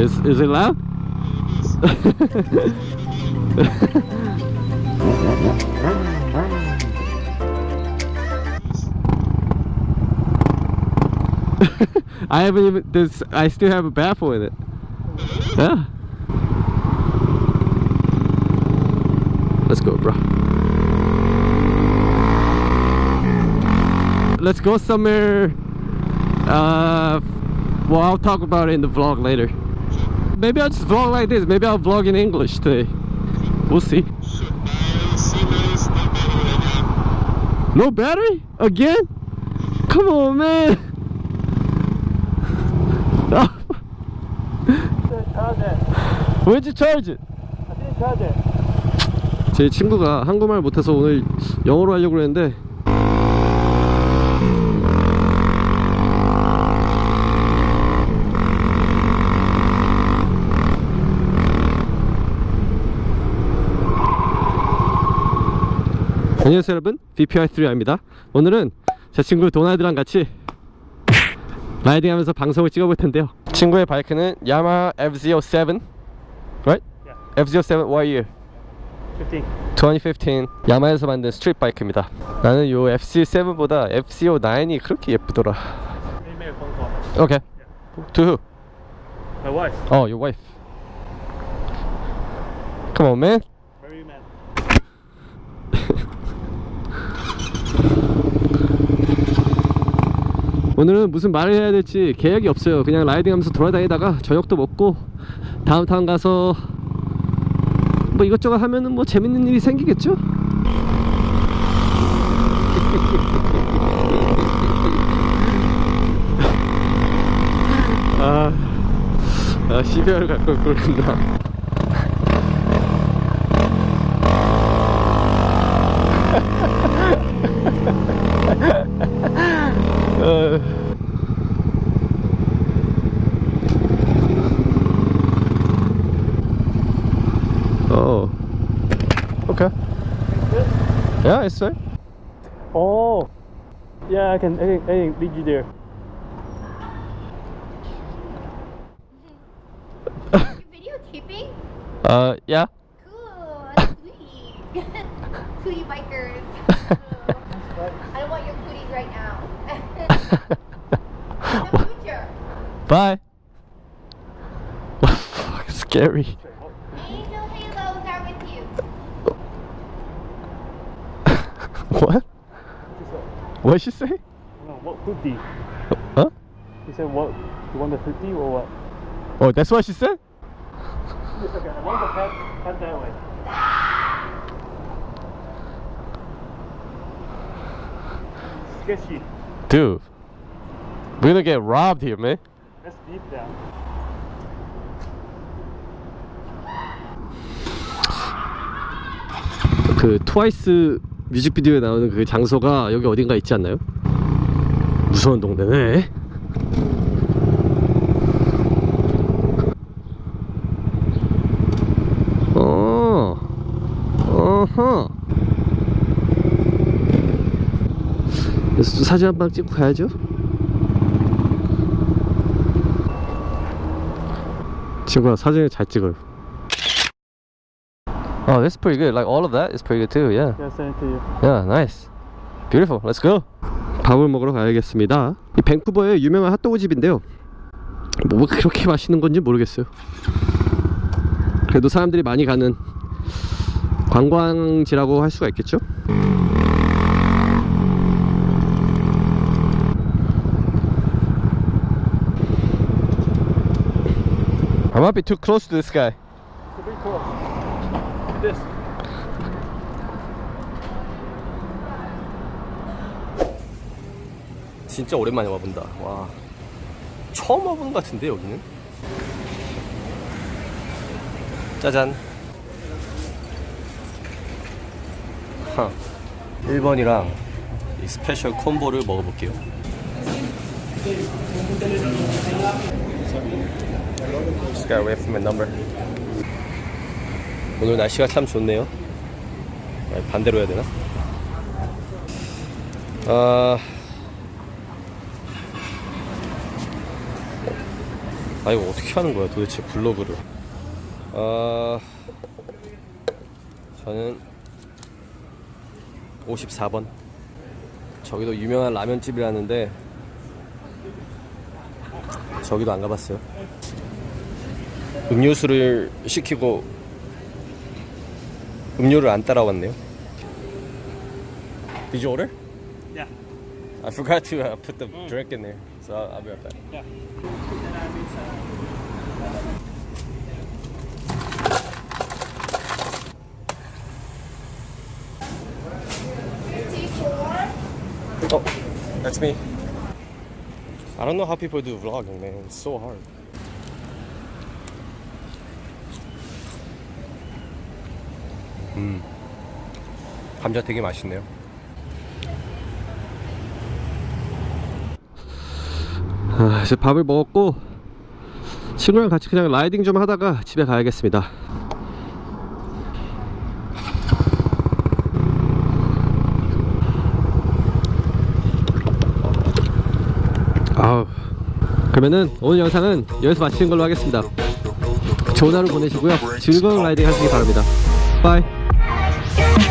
Is is it loud? I haven't even this I still have a baffle in it. Yeah. Let's go, bro. Let's go somewhere uh well I'll talk about it in the vlog later. Maybe I'll just vlog like this. Maybe I'll vlog in English today. We'll see. No battery? Again? Come on, man. Where'd you charge it? 제 친구가 한국말 못해서 오늘 영어로 하려고 그랬는데 안녕하세요 여러분 VPI3R입니다 오늘은 제 친구 도날드랑 같이 라이딩 하면서 방송을 찍어볼 텐데요 친구의 바이크는 야마하 F-Zero7 Right? F-Zero7 what year? 15. 2015 야마에서 만든 스트릿 바이크입니다 나는 요 FC7보다 FC9이 그렇게 예쁘더라 phone call. 오케이 To who? My wife. Oh your wife Come on man Very man. 오늘은 무슨 말을 해야 될지 계획이 없어요 그냥 라이딩 하면서 돌아다니다가 저녁도 먹고 다음타운 가서 뭐 이것저것 하면은 뭐 재밌는 일이 생기겠죠? 아, 아 12월 갈걸 그랬나 Yeah, it's fine. Oh. Yeah, I can, I can, I can lead you there. You videotaping? Uh, yeah. Cool, that's sweet. Cootie bikers. I don't want your cooties right now. In the future. Bye. Fuck, scary. What did she say? No, what hoodie? Huh? He said what? You want the hoodie or what? Oh, that's what she said? It's okay. I want the hat, hat that way. Sketchy. Dude, we're gonna get robbed here, man. Let's deep down. 그 트와이스 뮤직비디오에 나오는 그 장소가 여기 어딘가 있지 않나요? 무서운 동네네. 어, 어허. 그래서 또 사진 한 방 찍고 가야죠. 친구가 사진을 잘 찍어요. Oh, that's pretty good. Like all of that is pretty good too. Yeah. Yeah, send it to you. Yeah, nice. Beautiful. Let's go. 밥을 먹으러 가야겠습니다. 이 밴쿠버의 유명한 핫도그 집인데요. 뭐 그렇게 맛있는 건지 모르겠어요. 그래도 사람들이 많이 가는 관광지라고 할 수가 있겠죠? I might be too close to this guy. It's a bit close. This. 진짜 오랜만에 와본다. 와. 처음 와보는 것 같은데, 여기는? 짜잔. 하. 1번이랑 이 스페셜 콤보를 먹어볼게요. Just got away from my number. 오늘 날씨가 참 좋네요. 반대로 해야 되나? 아. 아 이거 어떻게 하는 거야 도대체 블로그를 아 저는 54번 저기도 유명한 라면집이라는데 저기도 안 가봤어요 음료수를 시키고 음료를 안 따라왔네요 Did you order? Yeah. I forgot to uh, put the drink in there so I'll, I'll be right back Yeah. Oh, that's me. I don't know how people do vlogging, man. It's so hard. 음, 감자 되게 맛있네요. 아, 이제 밥을 먹었고 친구랑 같이 그냥 라이딩 좀 하다가 집에 가야겠습니다. 아우 그러면은 오늘 영상은 여기서 마치는 걸로 하겠습니다. 좋은 하루 보내시고요. 즐거운 라이딩 하시기 바랍니다. 바이 Yeah.